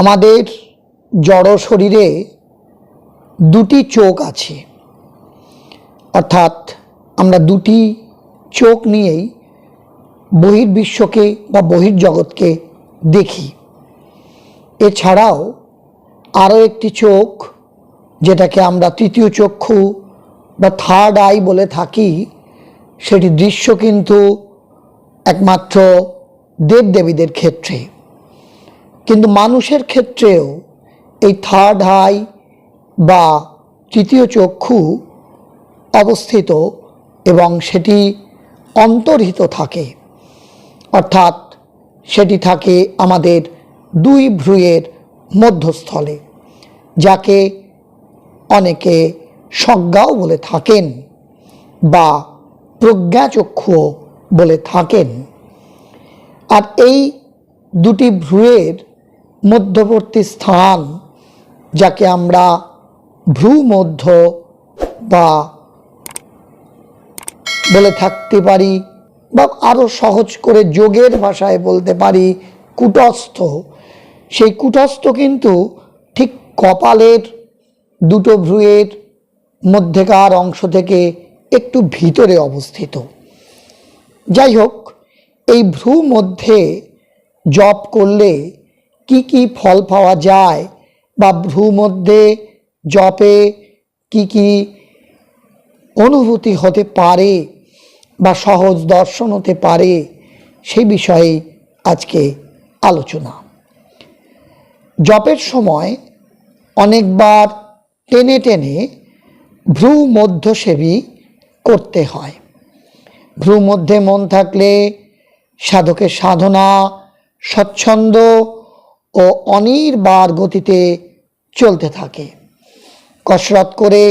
আমাদের জড় শরীরে দুটি চোখ আছে। অর্থাৎ আমরা দুটি চোখ নিয়েই বহির্বিশ্বকে বা বহির্জগৎকে দেখি। এছাড়াও আরও একটি চোখ যেটাকে আমরা তৃতীয় চক্ষু বা থার্ড আই বলে থাকি, সেটি দৃশ্য কিন্তু একমাত্র দেবদেবীদের ক্ষেত্রে। কিন্তু মানুষের ক্ষেত্রেও এই থার্ড আই বা তৃতীয় চক্ষু অবস্থিত এবং সেটি অন্তর্হিত থাকে। অর্থাৎ সেটি থাকে আমাদের দুই ভ্রুয়ের মধ্যস্থলে, যাকে অনেকে সজ্ঞাও বলে থাকেন বা প্রজ্ঞাচক্ষুও বলে থাকেন। আর এই দুটি ভ্রুয়ের মধ্যবর্তী স্থান যাকে আমরা ভ্রু মধ্য বা বলে থাকতে পারি বা আরও সহজ করে যোগের ভাষায় বলতে পারি কুটস্থ। সেই কুটস্থ কিন্তু ঠিক কপালের দুটো ভ্রুয়ের মধ্যেকার অংশ থেকে একটু ভিতরে অবস্থিত। যাই হোক, এই ভ্রু মধ্যে জপ করলে কি কি ফল পাওয়া যায় বা ভ্রু মধ্যে জপে কি কি অনুভূতি হতে পারে বা সহজ দর্শন হতে পারে, সেই বিষয়ে আজকে আলোচনা। জপের সময় অনেকবার টেনে টেনে ভ্রু মধ্যসেবী করতে হয়। ভ্রু মধ্যে মন থাকলে সাধকের সাধনা, স্বচ্ছন্দ ও অনির্বার গতিতে চলতে থাকে। কসরত করে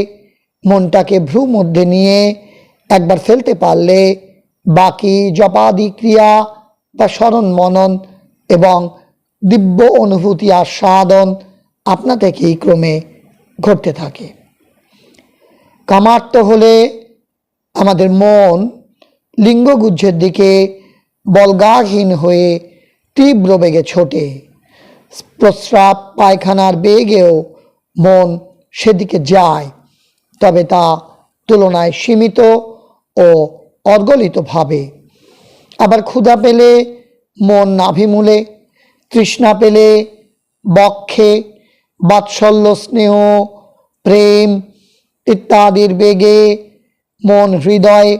মনটাকে ভ্রু মধ্যে নিয়ে একবার ফেলতে পারলে বাকি জপাদি ক্রিয়া বা স্মরণ মনন এবং দিব্য অনুভূতি আস্বাদন আপনা থেকেই ক্রমে ঘটতে থাকে। কামার্ত হলে আমাদের মন লিঙ্গগুজ্জের দিকে বলগাহীন হয়ে তীব্র বেগে ছোটে। প্রস্রাব পায়খানার বেগেও মন সেদিকে যায়, তবে তা তুলনায় সীমিত ও অর্গলিতভাবে। আবার ক্ষুধা পেলে, মন নাভিমূলে তৃষ্ণা পেলে, বক্ষে, বাৎসল্য স্নেহ, প্রেম ইত্যাদির বেগে মন হৃদয়ে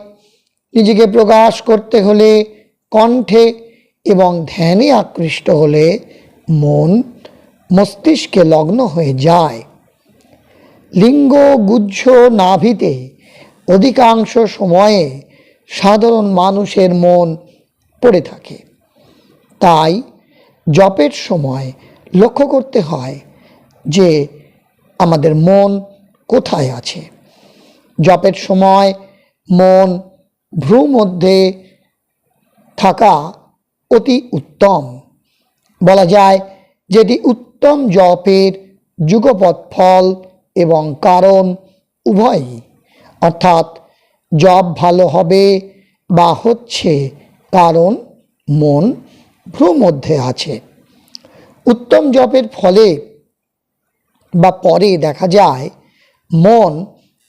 নিজেকে প্রকাশ করতে হলে কণ্ঠে এবং ধ্যানে আকৃষ্ট হলে মন মস্তিষ্কে লগ্ন হয়ে যায়। লিঙ্গ গুজ্জ নাভিতে অধিকাংশ সময়ে সাধারণ মানুষের মন পড়ে থাকে। তাই জপের সময় লক্ষ্য করতে হয় যে আমাদের মন কোথায় আছে। জপের সময় মন ভ্রু মধ্যে থাকা অতি উত্তম। বলা যায় যেটি উত্তম জপের যুগপৎ ফল এবং কারণ উভয়ই। অর্থাৎ জব ভালো হবে বা হচ্ছে কারণ মন ভ্রু মধ্যে আছে। উত্তম জপের ফলে বা পরে দেখা যায় মন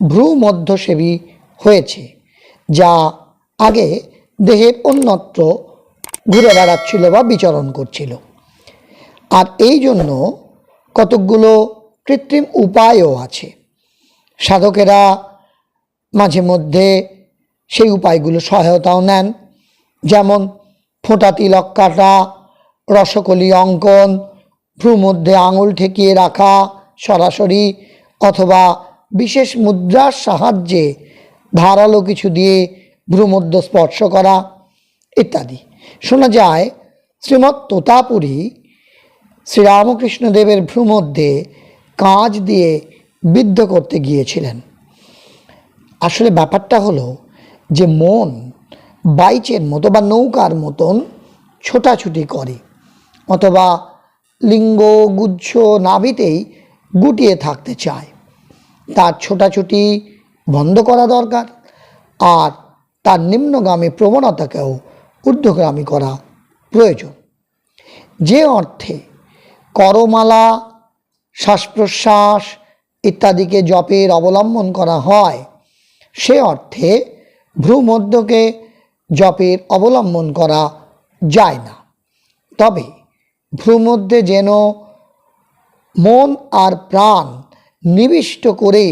ভ্রু মধ্যসেবী হয়েছে, যা আগে দেহের অন্যত্র ঘুরে বেড়াচ্ছিল বা বিচরণ করছিল। আর এই জন্য কতকগুলো কৃত্রিম উপায়ও আছে। সাধকেরা মাঝে মধ্যে সেই উপায়গুলো সহায়তাও নেন, যেমন ফোঁটা তিলক কাটা, রসকলি অঙ্কন ভ্রু মধ্যে আঙুল ঠেকিয়ে রাখা সরাসরি, অথবা বিশেষ মুদ্রার সাহায্যে ধারালো কিছু দিয়ে ভ্রুমধ্য স্পর্শ করা ইত্যাদি। শোনা যায়, শ্রীমৎ তোতাপুরী শ্রীরামকৃষ্ণদেবের ভ্রুমধ্যে কাঁচ দিয়ে বিদ্ধ করতে গিয়েছিলেন। আসলে ব্যাপারটা হলো যে মন বাইচের মতো বা নৌকার মতন ছোটাছুটি করে, অথবা লিঙ্গ, গুচ্ছ, নাভিতেই গুটিয়ে থাকতে চায়। তার ছোটাছুটি বন্ধ করা দরকার আর তার নিম্নগামী প্রবণতাকেও ঊর্ধ্বগামী করা প্রয়োজন। যে অর্থে করমালা শ্বাস প্রশ্বাস ইত্যাদিকে জপের অবলম্বন করা হয়। সে অর্থে ভ্রূমধ্যকে জপের অবলম্বন করা যায় না। তবে ভ্রূমধ্যে যেন মন আর প্রাণ নিবিষ্ট করে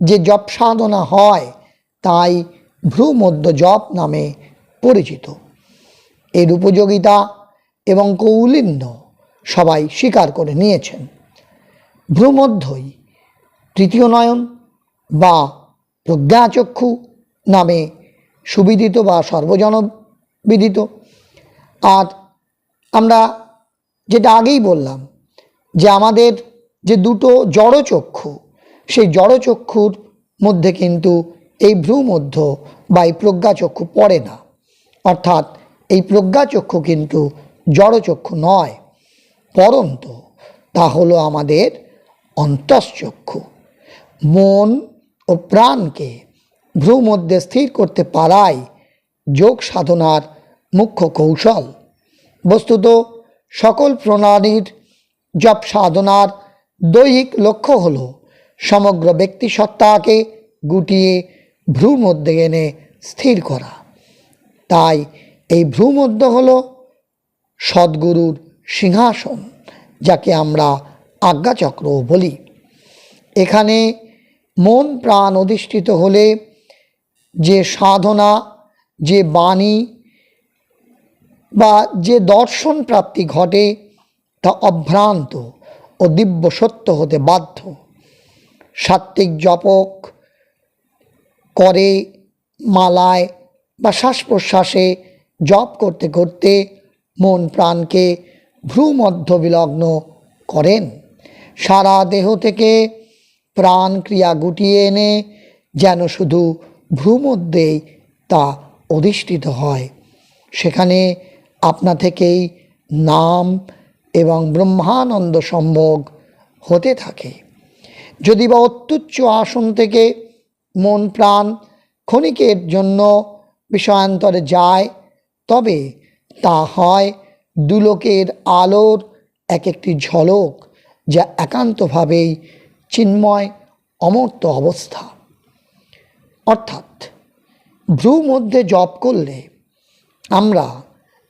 যে জপ সাধনা হয়, তাই ভ্রূমধ্য জপ নামে পরিচিত। এর উপযোগিতা এবং কৌলিন্য সবাই স্বীকার করে নিয়েছেন। ভ্রূমধ্যই তৃতীয় নয়ন বা প্রজ্ঞাচক্ষু নামে সুবিদিত বা সর্বজনবিদিত। আর আমরা যেটা আগেই বললাম, যে আমাদের যে দুটো জড়চক্ষু, সেই জড়চক্ষুর মধ্যে কিন্তু এই ভ্রূমধ্য বা এই প্রজ্ঞাচক্ষু পড়ে না। অর্থাৎ এই প্রজ্ঞাচক্ষু কিন্তু জড়চক্ষু নয়। পরন্তু, তা হলো আমাদের অন্তশ্চক্ষু মন ও প্রাণকে ভ্রু মধ্যে স্থির করতে পারাই যোগ সাধনার মুখ্য কৌশল। বস্তুত, সকল প্রণালীর জপ সাধনার দৈহিক লক্ষ্য হল সমগ্র ব্যক্তি সত্তাকে গুটিয়ে ভ্রুর মধ্যে এনে স্থির করা। তাই এই ভ্রূমধ্য হল সদ্গুরুর সিংহাসন, যাকে আমরা আজ্ঞাচক্র বলি। এখানে মন প্রাণ অধিষ্ঠিত হলে যে সাধনা, যে বাণী বা যে দর্শন প্রাপ্তি ঘটে, তা অভ্রান্ত ও দিব্য সত্য হতে বাধ্য। সাত্ত্বিক জপক করে মালায় বা শ্বাস প্রশ্বাসে জপ করতে করতে মন প্রাণকে ভ্রূমধ্য বিলগ্ন করেন। সারা দেহ থেকে প্রাণ ক্রিয়া গুটিয়ে এনে যেন শুধু ভ্রূমধ্যেই তা অধিষ্ঠিত হয়। সেখানে আপনা থেকেই নাম এবং ব্রহ্মানন্দ সম্ভোগ হতে থাকে। যদি বা অত্যুচ্চ আসন থেকে মন প্রাণ ক্ষণিকের জন্য বিষয়ান্তরে যায়, তবে তা হয় দুলোকের আলোর এক একটি ঝলক যা একান্তভাবেই চিন্ময় অমর্ত অবস্থা। অর্থাৎ ভ্রু মধ্যে জপ করলে আমরা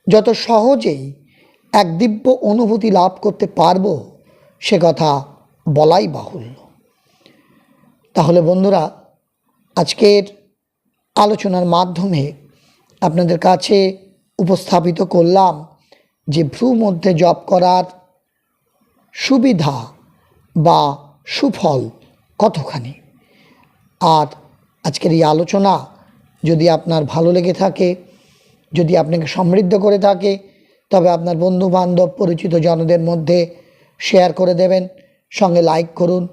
যত সহজেই এক দিব্য অনুভূতি লাভ করতে পারব, সে কথা বলাই বাহুল্য। তাহলে বন্ধুরা, আজকের আলোচনার মাধ্যমে আপনাদের কাছে উপস্থাপিত করলাম যে ভ্রু মধ্যে জপ করার সুবিধা বা সুফল কতখানি? আর আজকের এই আলোচনা যদি আপনার ভালো লেগে থাকে, যদি আপনাকে সমৃদ্ধ করে থাকে, তবে আপনার বন্ধু বান্ধব পরিচিত জনদের মধ্যে শেয়ার করে দেবেন, সঙ্গে লাইক করুন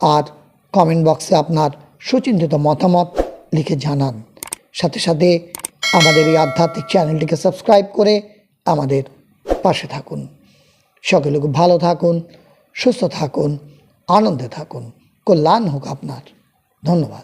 আর কমেন্ট বক্সে আপনার সুচিন্তিত মতামত লিখে জানান। সাথে সাথে আমাদের এই আধ্যাত্মিক চ্যানেলটিকে সাবস্ক্রাইব করে আমাদের পাশে থাকুন। সকলে ভালো থাকুন সুস্থ থাকুন আনন্দে থাকুন। কল্যাণ হোক আপনার। ধন্যবাদ।